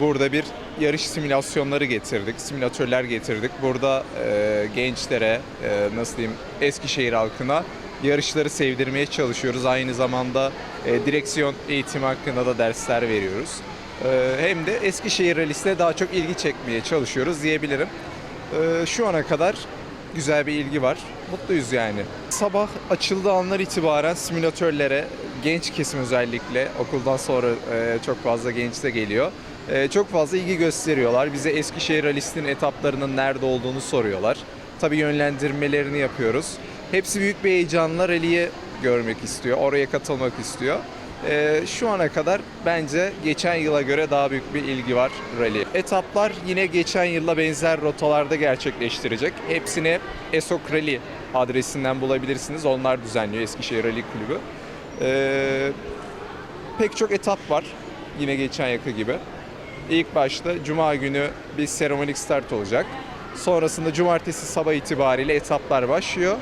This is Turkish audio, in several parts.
Burada bir yarış simülasyonları getirdik, simülatörler getirdik. Burada e, gençlere, e, nasıl diyeyim, Eskişehir halkına yarışları sevdirmeye çalışıyoruz. Aynı zamanda e, direksiyon eğitimi hakkında da dersler veriyoruz. E, hem de Eskişehir rallisine daha çok ilgi çekmeye çalışıyoruz diyebilirim. E, şu ana kadar güzel bir ilgi var. Mutluyuz yani. Sabah açıldığı anlar itibaren simülatörlere genç kesim özellikle okuldan sonra e, çok fazla genç de geliyor. E, çok fazla ilgi gösteriyorlar. Bize Eskişehir Rally'sinin etaplarının nerede olduğunu soruyorlar. Tabii yönlendirmelerini yapıyoruz. Hepsi büyük bir heyecanla rally'yi görmek istiyor, oraya katılmak istiyor. E, şu ana kadar bence geçen yıla göre daha büyük bir ilgi var rally. Etaplar yine geçen yılla benzer rotalarda gerçekleştirecek. Hepsini Esok Rally adresinden bulabilirsiniz. Onlar düzenliyor Eskişehir Rally Kulübü. E, pek çok etap var yine geçen yaka gibi. İlk başta Cuma günü bir seremonik start olacak. Sonrasında Cumartesi sabah itibariyle etaplar başlıyor.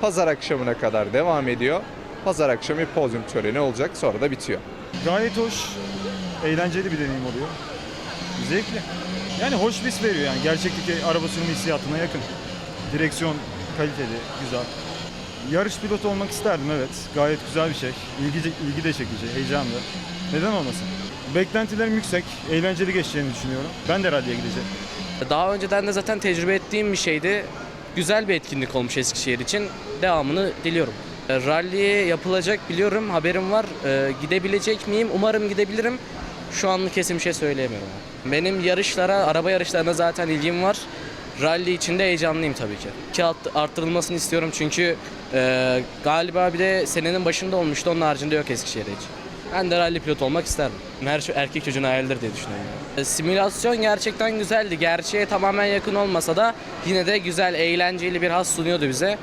Pazar akşamına kadar devam ediyor. Pazar akşamı bir podyum töreni olacak sonra da bitiyor. Gayet hoş, eğlenceli bir deneyim oluyor. Zevkli. Yani hoş bir veriyor yani. Gerçekteki araba sürümü hissiyatına yakın. Direksiyon kaliteli, güzel. Yarış pilotu olmak isterdim evet. Gayet güzel bir şey. İlgi, ilgi de çekici, heyecanlı. Neden olmasın? Beklentilerim yüksek, eğlenceli geçeceğini düşünüyorum. Ben de rally'e gideceğim. Daha önceden de zaten tecrübe ettiğim bir şeydi. Güzel bir etkinlik olmuş Eskişehir için. Devamını diliyorum. E, Rally yapılacak biliyorum, haberim var. E, gidebilecek miyim? Umarım gidebilirim. Şu anlık kesin bir şey söyleyemiyorum. Benim yarışlara, araba yarışlarına zaten ilgim var. Rally için de heyecanlıyım tabii ki. Ki art- arttırılmasını istiyorum çünkü e, galiba bir de senenin başında olmuştu. Onun haricinde yok Eskişehir'de hiç. Ben de rally pilot olmak isterdim. Her şey erkek çocuğun hayalidir diye düşünüyorum. E, Simülasyon gerçekten güzeldi. Gerçeğe tamamen yakın olmasa da yine de güzel, eğlenceli bir has sunuyordu bize.